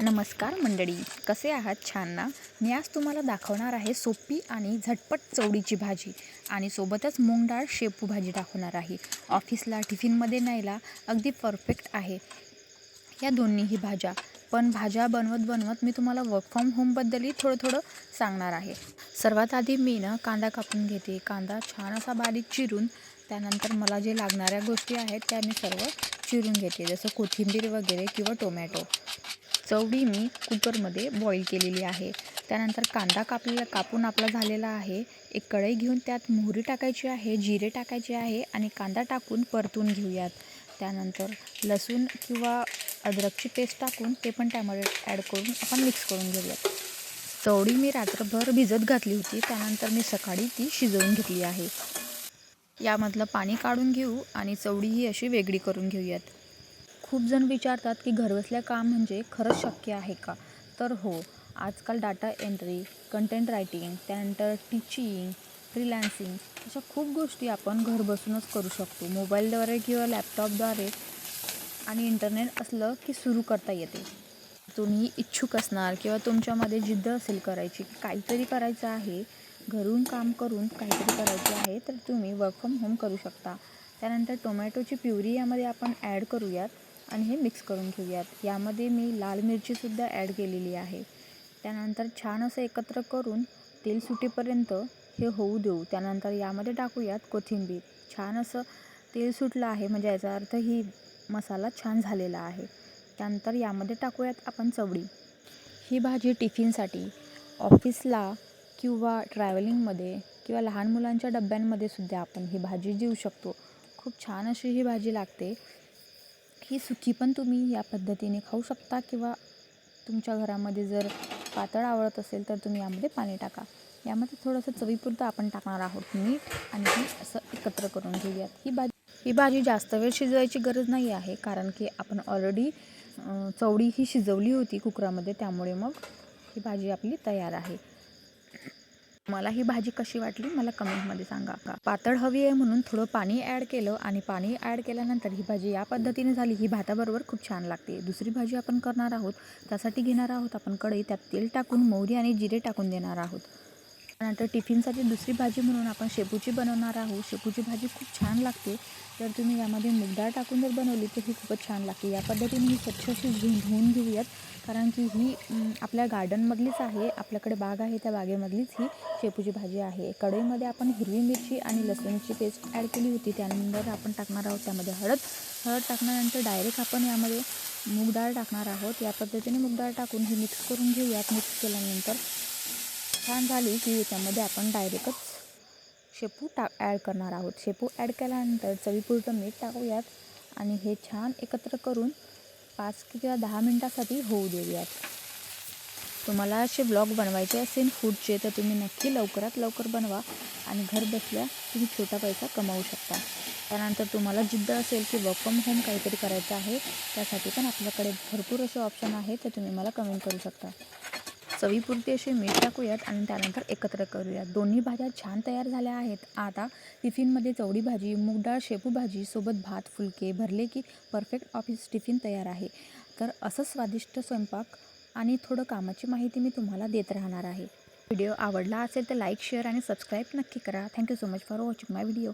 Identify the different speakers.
Speaker 1: नमस्कार मंडळी कसे आहात छान ना मी आज तुम्हाला दाखवणार आहे सोपी आणि झटपट चवडीची भाजी आणि सोबतच मूग डाळ शेपू भाजी दाखवणार आहे. ऑफिसला टिफिनमध्ये न्यायला अगदी परफेक्ट आहे. या दोन्हीही भाज्या. पण भाज्या बनवत बनवत मी तुम्हाला वर्क फ्रॉम होमबद्दलही थोडं थोडं सांगणार आहे. सर्वात आधी मी ना कांदा कापून घेते. कांदा छान असा बारीक चिरून त्यानंतर मला जे लागणाऱ्या गोष्टी आहेत त्या मी सर्व चिरून घेते. जसं कोथिंबीर वगैरे किंवा टोमॅटो. चवडी मी कुकरमध्ये बॉईल केलेली आहे. त्यानंतर कांदा कापलेला कापून आपला झालेला आहे. एक कढई घेऊन त्यात मोहरी टाकायची आहे जिरे टाकायचे आहे आणि कांदा टाकून परतून घेऊयात. त्यानंतर लसूण किंवा अद्रकची पेस्ट टाकून ते पण त्यामध्ये ॲड करून आपण मिक्स करून घेऊयात. चवडी मी रात्रभर भिजत घातली होती. त्यानंतर मी सकाळी ती शिजवून घेतली आहे. यामधलं पाणी काढून घेऊ आणि चवडी ही अशी वेगळी करून घेऊयात. खूप जण विचारतात की घरबसल्या काम म्हणजे खरंच शक्य आहे का? तर हो आजकाल डाटा एंट्री कंटेंट रायटिंग त्यानंतर टीचिंग फ्रीलॅन्सिंग अशा खूप गोष्टी आपण घर बसूनच करू शकतो. मोबाईलद्वारे किंवा लॅपटॉपद्वारे आणि इंटरनेट असलं की सुरू करता येते. तुम्ही इच्छुक असणार किंवा तुमच्यामध्ये जिद्द असेल करायची की काहीतरी करायचं आहे घरून काम करून काहीतरी करायचे आहे तर तुम्ही वर्क फ्रॉम होम करू शकता. त्यानंतर टोमॅटोची प्युरी यामध्ये आपण ॲड करूयात. आणि हे मिक्स करून घेऊयात. यामध्ये मी लाल मिरचीसुद्धा ॲड केलेली आहे. त्यानंतर छान असं एकत्र करून तेल सुटेपर्यंत हे होऊ देऊ. त्यानंतर यामध्ये टाकूयात कोथिंबीर. छान असं तेल सुटलं आहे म्हणजे याचा अर्थ ही मसाला छान झालेला आहे. त्यानंतर यामध्ये टाकूयात आपण चवडी ही भाजी टिफिनसाठी ऑफिसला किंवा ट्रॅव्हलिंगमध्ये किंवा लहान मुलांच्या डब्यांमध्ये सुद्धा आपण ही भाजी देऊ शकतो. खूप छान अशी ही भाजी लागते. ही सुकी पण तुम्ही या पद्धतीने खाऊ शकता किंवा तुमच्या घरामध्ये जर पातळ आवडत असेल तर तुम्ही यामध्ये पाणी टाका. यामध्ये थोडंसं चवीपुरतं आपण टाकणार आहोत मीठ आणि ही असं एकत्र करून घेऊयात. ही भाजी ही भाजी जास्त वेळ शिजवायची गरज नाही आहे कारण की आपण ऑलरेडी चवडी ही शिजवली होती कुकरामध्ये त्यामुळे मग ही भाजी आपली तयार आहे. मला ही भाजी कशी वाटली मला कमेंटमध्ये सांगा. का पातळ हवी आहे म्हणून थोडं पाणी ॲड केलं आणि पाणी ॲड केल्यानंतर ही भाजी या पद्धतीने झाली. ही भाताबरोबर खूप छान लागते. दुसरी भाजी आपण करणार आहोत त्यासाठी घेणार आहोत आपण कढई त्यात तेल टाकून मोहरी आणि जिरे टाकून देणार आहोत. त्यानंतर टिफिनसाठी दुसरी भाजी म्हणून आपण शेपूची बनवणार आहोत. शेपूची भाजी खूप छान लागते. जर तुम्ही यामध्ये मुगडाळ टाकून जर बनवली तर ही खूपच छान लागते. या पद्धतीने ही स्वच्छ अशी धुवून धुवून घेऊयात. कारण की ही आपल्या गार्डनमधलीच आहे. आपल्याकडे बाग आहे. त्या बागेमधलीच ही शेपूची भाजी आहे. कढईमध्ये आपण हिरवी मिरची आणि लसूणची पेस्ट ॲड केली होती. त्यानंतर आपण टाकणार आहोत त्यामध्ये हळद. हळद टाकल्यानंतर डायरेक्ट आपण यामध्ये मूग डाळ टाकणार आहोत. या पद्धतीने मूग डाळ टाकून ही मिक्स करून घेऊयात. मिक्स केल्यानंतर छान झाली की याच्यामध्ये आपण डायरेक्टच शेपू टा ॲड करणार आहोत. शेपू ॲड केल्यानंतर चवीपुरतं मीठ टाकूयात आणि हे छान एकत्र करून पाच किंवा दहा मिनटासाठी होऊ देऊयात. तुम्हाला असे ब्लॉग बनवायचे असेल फूडचे तर तुम्ही नक्की लवकरात लवकर बनवा आणि घर बसल्या तुम्ही छोटा पैसा कमावू शकता. त्यानंतर तुम्हाला जिद्द असेल की वर्क फ्रॉम होम काहीतरी करायचं आहे त्यासाठी पण आपल्याकडे भरपूर असे ऑप्शन आहे तर तुम्ही मला कमेंट करू शकता. चवीपुरती असे मीठ टाकूयात आणि त्यानंतर एकत्र करूयात. दोन्ही भाज्या छान तयार झाल्या आहेत. आता टिफिनमध्ये चवडी भाजी मूग डाळ शेपू भाजी सोबत भात फुलके भरले की परफेक्ट ऑफिस टिफिन तयार आहे. तर असं स्वादिष्ट स्वयंपाक आणि थोडं कामाची माहिती मी तुम्हाला देत राहणार आहे. व्हिडिओ आवडला असेल तर लाईक शेअर आणि सबस्क्राईब नक्की करा. Thank you so much for watching my video